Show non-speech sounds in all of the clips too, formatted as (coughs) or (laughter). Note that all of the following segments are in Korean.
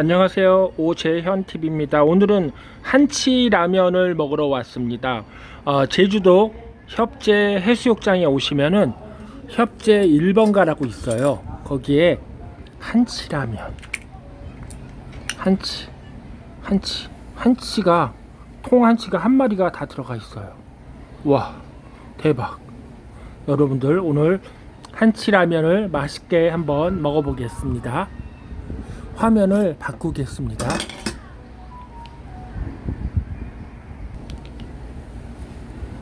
안녕하세요. 오재현 TV입니다. 오늘은 한치 라면을 먹으러 왔습니다. 어, 제주도 협재 해수욕장에 오시면은 협재 1번가라고 있어요. 거기에 한치 라면. 한치. 한치. 한치가 통 한치가 한 마리가 다 들어가 있어요. 와. 대박. 여러분들 오늘 한치 라면을 맛있게 한번 먹어보겠습니다. 화면을 바꾸겠습니다.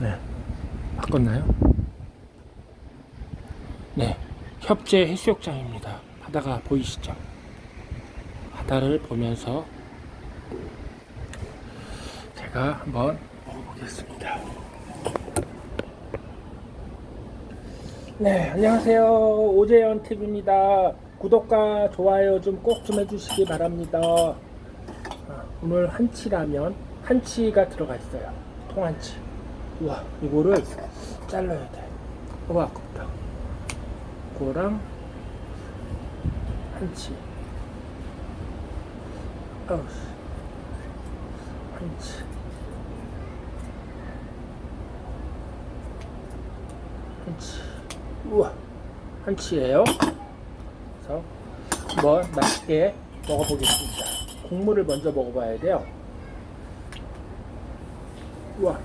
네, 바꿨나요? 네, 협재 해수욕장입니다. 바다가 보이시죠? 바다를 보면서 제가 한번 먹어보겠습니다. 네, 안녕하세요. 오재현 TV입니다. 구독과 좋아요 좀 꼭좀 해주시기 바랍니다. 아, 오늘 한치라면 한치가 들어가 있어요. 통한치. 우와, 이거를 잘라야 돼. 와, 아깝다. 그거랑 한치. 아우, 씨. 한치. 한치. 우와, 한치예요. 그래서 한번 맛있게 먹어보겠습니다. 국물을 먼저 먹어봐야 돼요. 우와.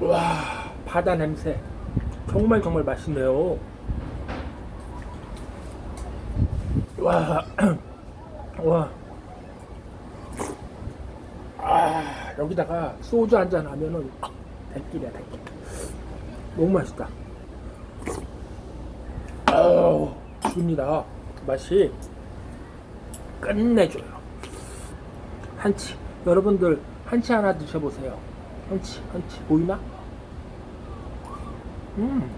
와, 바다 냄새. 정말 정말 맛있네요. 와, (clears throat) 와. 아, 여기다가 소주 한 잔 하면은 대끼리야, 대끼리. 너무 맛있다. 아우, 줍니다. 맛이 끝내줘요. 한치. 여러분들, 한치 하나 드셔보세요. 한치, 한치. 보이나? 음.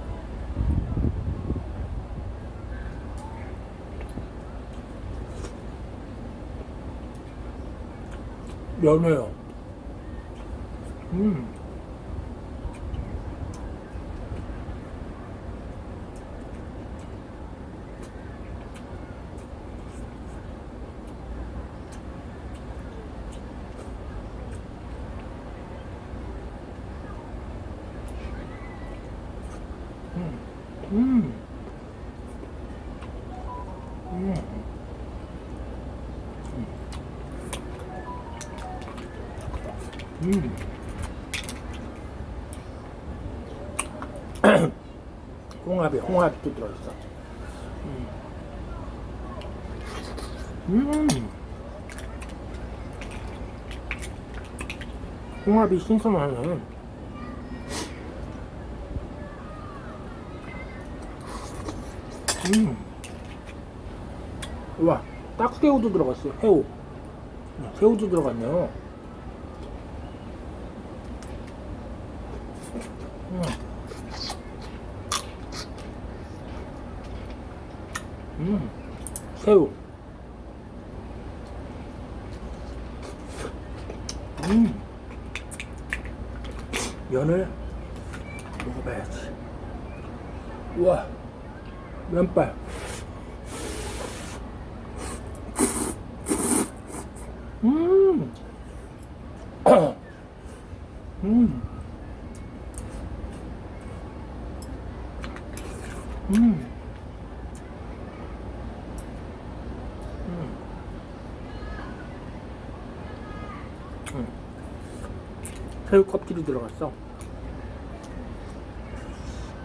연해요. 음. 음. 음. 음. (coughs) 홍합이 홍합도 들어있어. 음. 음. 홍합이 신선하네. 음. 와, 딱새우도 들어갔어요. 새우. 음, 새우도 들어갔네요. 음. 음. 새우. 음. 면을 먹어봐야지. 우와. 면발. (clears throat) 음. 음. 음. 새우 껍질이 들어갔어.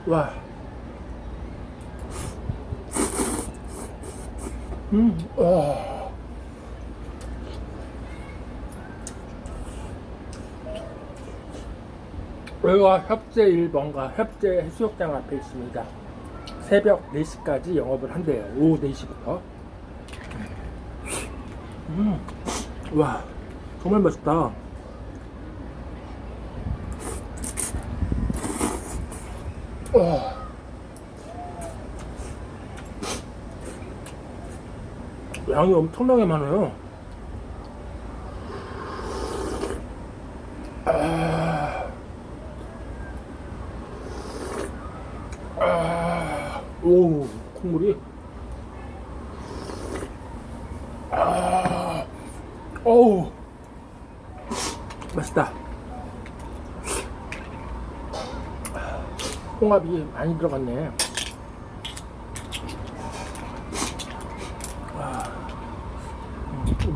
와. 음, 와. 여기가 협재 1번가 협재 해수욕장 앞에 있습니다. 새벽 4시까지 영업을 한대요. 오후 4시부터. 음, 와, 정말 맛있다. 와. 양이 엄청나게 많아요. 아... 아... 오, 콧물이. 아... 어우. 맛있다. 홍합이 많이 들어갔네.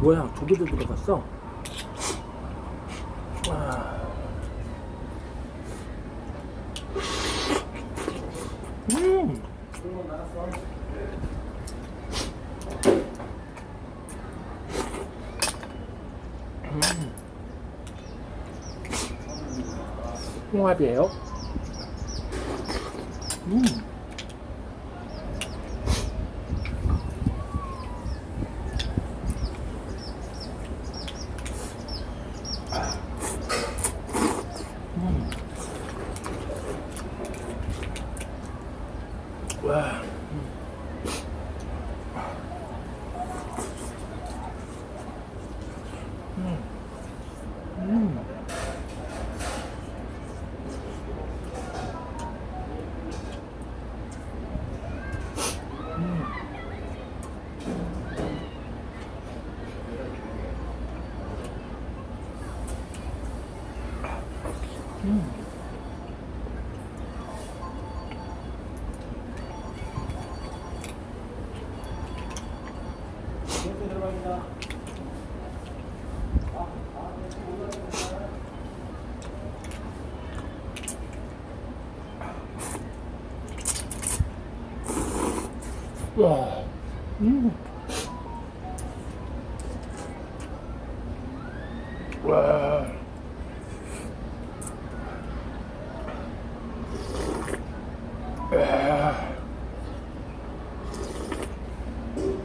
뭐야? 조개도 들어갔어. 와. 음. 홍합이에요. 음. 음. 와. 음. 음. 와. 음.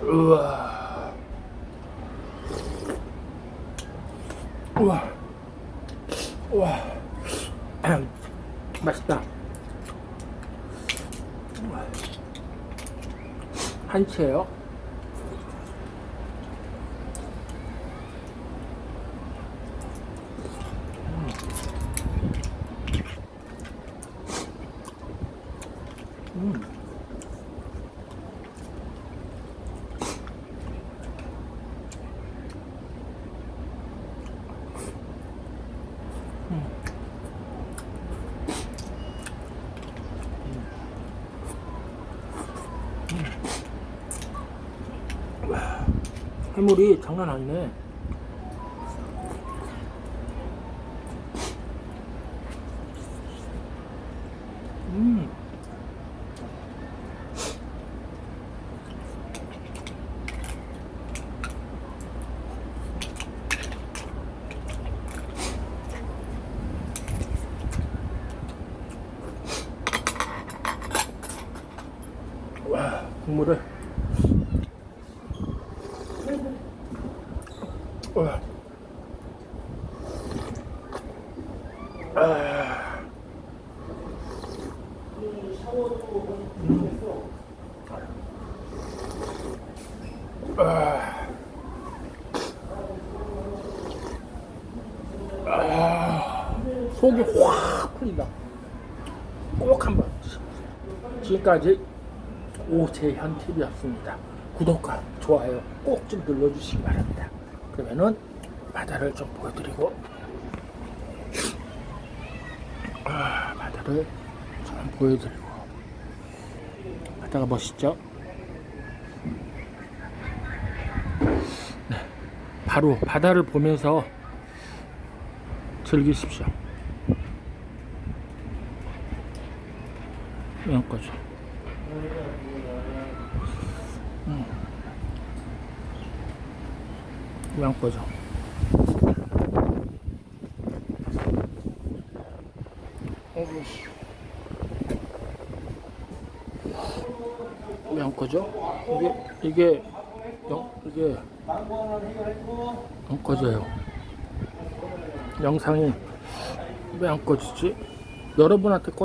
우와. 우와. 우와. 음, (clears throat) 맛있다. 한치예요. 해물이 장난 아니네. 음. 와, 국물을. 속이 확 풀린다. 꼭 한번. 지금까지 오재현 TV였습니다. 구독과 좋아요 꼭 좀 눌러주시기 바랍니다. 그러면은 바다를 좀 보여드리고 아, 바다를 좀 보여드리고 바다가 멋있죠? 네, 바로 바다를 보면서 즐기십시오. 여기까지. 왜안 꺼져? 왜안 꺼져? 이게 이게 영 이게 안 꺼져요. 영상이 왜 안 꺼지지? 여러분한테 꺼